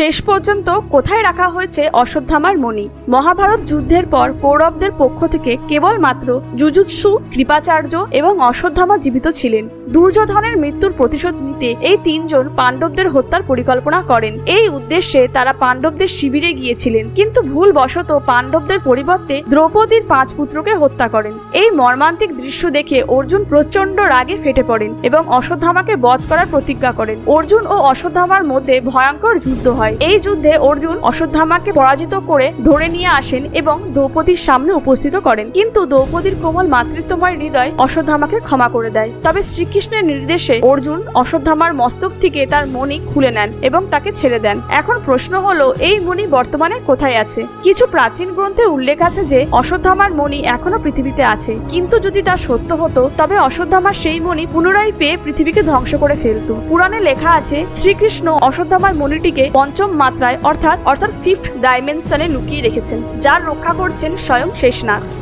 শেষ পর্যন্ত কোথায় রাখা হয়েছে অশ্বত্থামার মণি? মহাভারত যুদ্ধের পর কৌরবদের পক্ষ থেকে কেবলমাত্র জুজুৎসু, কৃপাচার্য এবং অশ্বত্থামা জীবিত ছিলেন। দুর্যোধনের মৃত্যুর প্রতিশোধ নিতে এই তিনজন পাণ্ডবদের হত্যার পরিকল্পনা করেন। এই উদ্দেশ্যে তারা পাণ্ডবদের শিবিরে গিয়েছিলেন। কিন্তু ভুলবশত পাণ্ডবদের পরিবর্তে দ্রৌপদীর পাঁচ পুত্রকে হত্যা করেন। এই মর্মান্তিক দৃশ্য দেখে অর্জুন প্রচণ্ড রাগে ফেটে পড়েন এবং অশ্বত্থামাকে বধ করার প্রতিজ্ঞা করেন। অর্জুন ও অশ্বত্থামার মধ্যে ভয়ঙ্কর যুদ্ধ হয়। এই যুদ্ধে অর্জুন অশ্বত্থামাকে পরাজিত করে ধরে নিয়ে আসেন এবং দ্রৌপদীর সামনে উপস্থিত করেন। কিন্তু দ্রৌপদীর কোমল মাতৃত্বময় হৃদয় অশ্বত্থামাকে ক্ষমা করে দেয়। তবে শ্রীকৃষ্ণের নির্দেশে অর্জুন অশ্বত্থামার মস্তক থেকে তার মণি খুলে নেন এবং তাকে ছেড়ে দেন। এখন প্রশ্ন হলো, এই মণি বর্তমানে কোথায় আছে? কিছু প্রাচীন গ্রন্থে উল্লেখ আছে যে, অশ্বত্থামার মণি এখনও পৃথিবীতে আছে। কিন্তু যদি তা সত্য হতো, তবে অশ্বত্থামার সেই মণি পুনরায় পেয়ে পৃথিবীকে ধ্বংস করে ফেলতো। পুরাণে লেখা আছে, শ্রীকৃষ্ণ অশ্বত্থামার মণিটিকে পঞ্চম মাত্রায় অর্থাৎ অর্থাৎ ফিফথ ডাইমেনশনে লুকিয়ে রেখেছেন যার রক্ষা করছেন স্বয়ং শেষনাগ